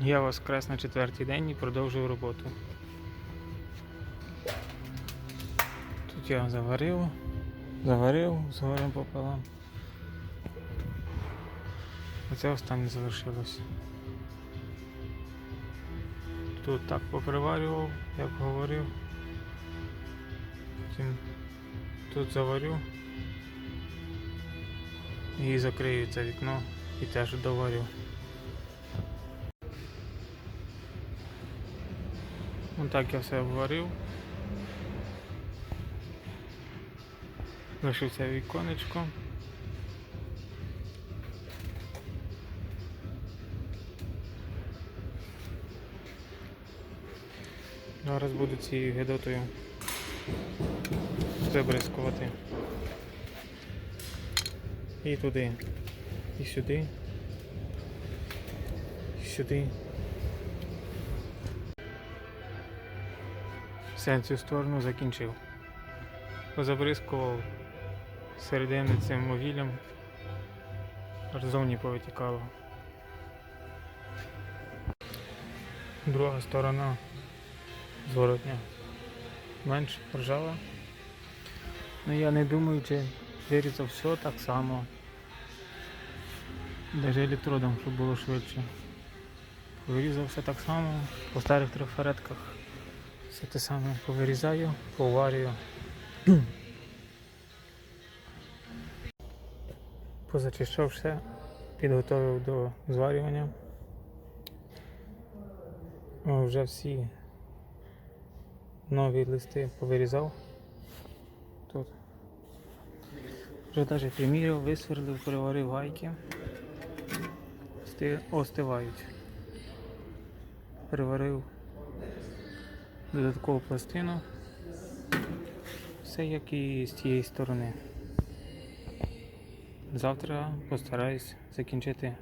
Я воскрес на четвертий день і продовжую роботу. Тут я заварив, заварив, заварив пополам. Оце останнє залишилось. Тут так поприварював, як говорив. Тут заварю і закрию це вікно і теж доварю. Ось так я все обварив. Лишився віконечко. Зараз буду цією гидотою забризкувати. І туди, і сюди, і сюди. Все, цю сторону закінчив. Позабризкував середини цим мовілем, аж зовні повитікало. Друга сторона зворотня менш ржава. Ну я не думаю, чи вирізав все так само. Даже електродом, щоб було швидше. Вирізав все так само, по старих трафаретках. Все те саме повирізаю, поварюю. Позачищав все, підготовив до зварювання. Вже всі нові листи повирізав. Тут. Вже навіть приміряв, висверлив, переварив гайки. Остивають. Переварив додаткову пластину. Все як і з тієї сторони. Завтра постараюсь закінчити